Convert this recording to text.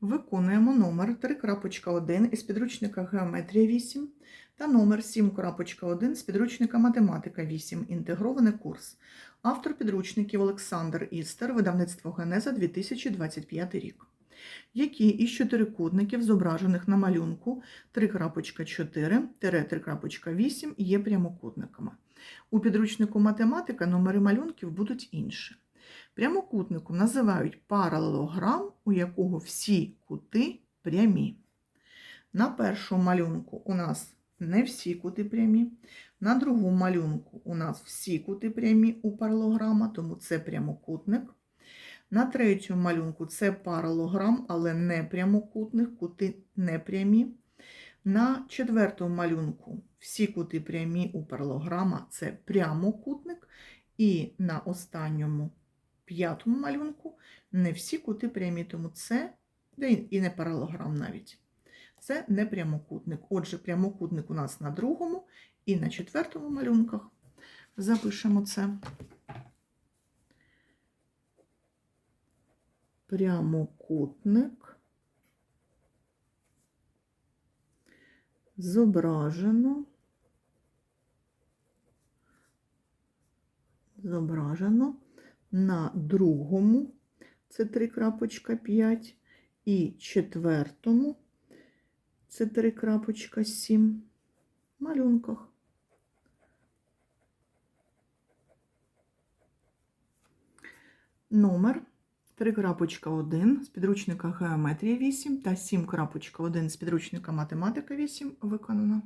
Виконуємо номер 3.1 із підручника Геометрія 8 та номер 7.1 з підручника Математика 8. Інтегрований курс. Автор підручників Олександр Істер, видавництво Генеза 2025 рік. Які із чотирикутників, зображених на малюнку 3.4-3.8 є прямокутниками? У підручнику математика номери малюнків будуть інші. Прямокутником називають паралелограм, у якого всі кути прямі. На першому малюнку у нас не всі кути прямі. На другому малюнку у нас всі кути прямі у паралелограма, тому це прямокутник. На третьому малюнку це паралелограм, але не прямокутник, кути не прямі. На четвертому малюнку всі кути прямі у паралелограма це прямокутник. І на останньому п'ятому малюнку не всі кути прямі, тому це де і не паралелограм навіть. Це не прямокутник. Отже, прямокутник у нас на другому і на четвертому малюнках. Запишемо це. Прямокутник зображено зображено на другому, це 3.5, і четвертому, це 3.7 малюнках. Номер 3.1 з підручника Геометрія 8 та 7.1 з підручника Математика 8 виконано.